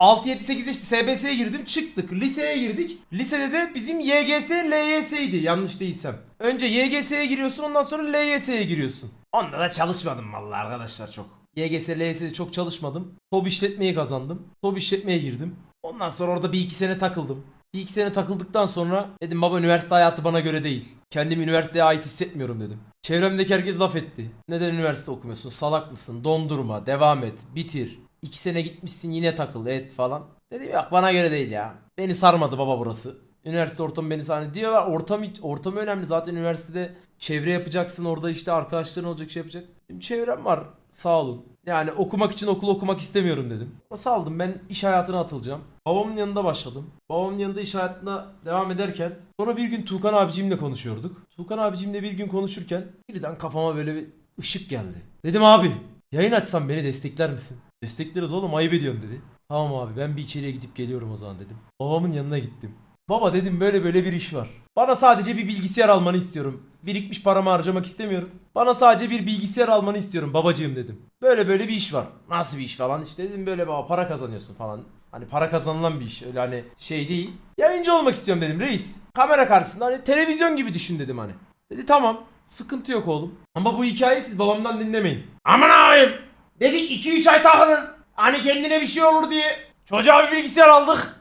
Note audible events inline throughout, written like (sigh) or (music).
6 7 8 işte SBS'ye girdim çıktık. Liseye girdik. Lisede de bizim YGS LYS'ydi yanlış değilsem. Önce YGS'ye giriyorsun ondan sonra LYS'ye giriyorsun. Onda da çalışmadım vallahi arkadaşlar çok. YGS LYS'de çok çalışmadım. TOB işletmeyi kazandım. TOB işletmeye girdim. Ondan sonra orada bir iki sene takıldım. Bir iki sene takıldıktan sonra dedim baba üniversite hayatı bana göre değil. Kendimi üniversiteye ait hissetmiyorum dedim. Çevremdeki herkes laf etti. Neden üniversite okumuyorsun? Salak mısın? Dondurma, devam et, bitir. İki sene gitmişsin yine takıl et falan. Dedim yok bana göre değil ya. Beni sarmadı baba burası. Üniversite ortamı beni sarmadı. Diyorlar ortam, ortam önemli. Zaten üniversitede çevre yapacaksın. Orada işte arkadaşların olacak şey yapacak. Dedim, çevrem var sağ olun. Yani okumak için okul okumak istemiyorum dedim. Saldım ben iş hayatına atılacağım. Babamın yanında başladım. Babamın yanında iş hayatına devam ederken sonra bir gün Tuğkan abicimle konuşuyorduk. Tuğkan abicimle bir gün konuşurken birden kafama böyle bir ışık geldi. Dedim abi yayın açsam beni destekler misin? Destekleriz oğlum ayıp ediyorsun dedi. Tamam abi ben bir içeriye gidip geliyorum o zaman dedim. Babamın yanına gittim. Baba dedim böyle böyle bir iş var. Bana sadece bir bilgisayar almanı istiyorum. Birikmiş paramı harcamak istemiyorum. Bana sadece bir bilgisayar almanı istiyorum babacığım dedim. Böyle böyle bir iş var. Nasıl bir iş falan işte dedim böyle baba para kazanıyorsun falan. Hani para kazanılan bir iş öyle hani şey değil. Yayıncı olmak istiyorum dedim reis. Kamera karşısında hani televizyon gibi düşün dedim hani. Dedi tamam sıkıntı yok oğlum. Ama bu hikayeyi siz babamdan dinlemeyin. Aman abim. Dedik 2-3 ay takılın. Hani kendine bir şey olur diye. Çocuğa bir bilgisayar aldık.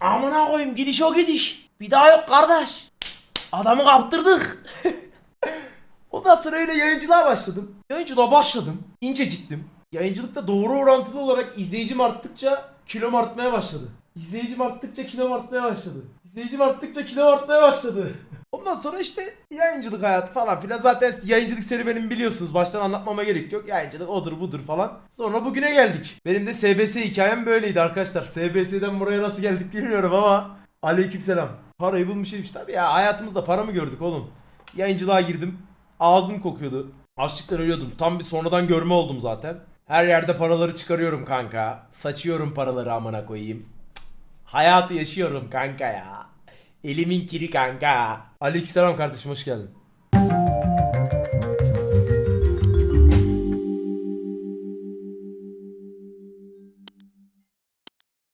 Amına koyayım gidiş o gidiş. Bir daha yok kardeş. Adamı kaptırdık. (laughs) Ondan sonra öyle yayıncılığa başladım. Yayıncılığa başladım. İnceciktim. Yayıncılıkta doğru orantılı olarak izleyicim arttıkça kilom artmaya başladı. İzleyicim arttıkça kilom artmaya başladı. İzleyicim arttıkça kilom artmaya başladı. (laughs) Ondan sonra işte yayıncılık hayatı falan filan. Zaten yayıncılık serüvenimi biliyorsunuz. Baştan anlatmama gerek yok. Yayıncılık odur budur falan. Sonra bugüne geldik. Benim de SBS hikayem böyleydi arkadaşlar. SBS'den buraya nasıl geldik bilmiyorum ama. Aleykümselam. Parayı bulmuşuz tabii ya. Hayatımızda para mı gördük oğlum? Yayıncılığa girdim. Ağzım kokuyordu. Açlıktan ölüyordum. Tam bir sonradan görme oldum zaten. Her yerde paraları çıkarıyorum kanka. Saçıyorum paraları amına koyayım. Hayatı yaşıyorum kanka ya. Elimin kiri kanka. Aleykümselam kardeşim hoş geldin.